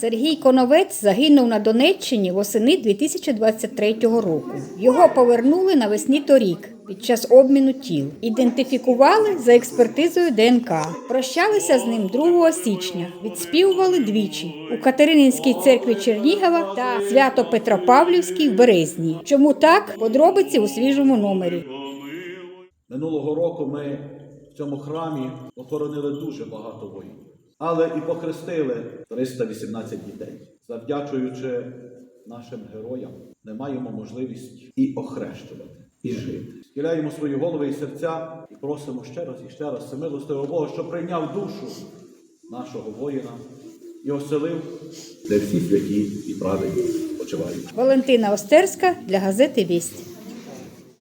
Сергій Коновець загинув на Донеччині восени 2023 року. Його повернули навесні торік під час обміну тіл. Ідентифікували за експертизою ДНК. Прощалися з ним 2 січня. Відспівували двічі у Катерининській церкві Чернігова та Свято-Петропавлівській в Березні. Чому так? Подробиці у свіжому номері. Минулого року ми в цьому храмі охоронили дуже багато воїнів, але і похрестили 318 дітей. Завдячуючи нашим героям, ми маємо можливість і охрещувати, і жити. Схиляємо свої голови і серця і просимо ще раз і ще раз всемилостивого Бога, що прийняв душу нашого воїна і оселив, де всі святі і праведні почувають. Валентина Остерська для газети Вість.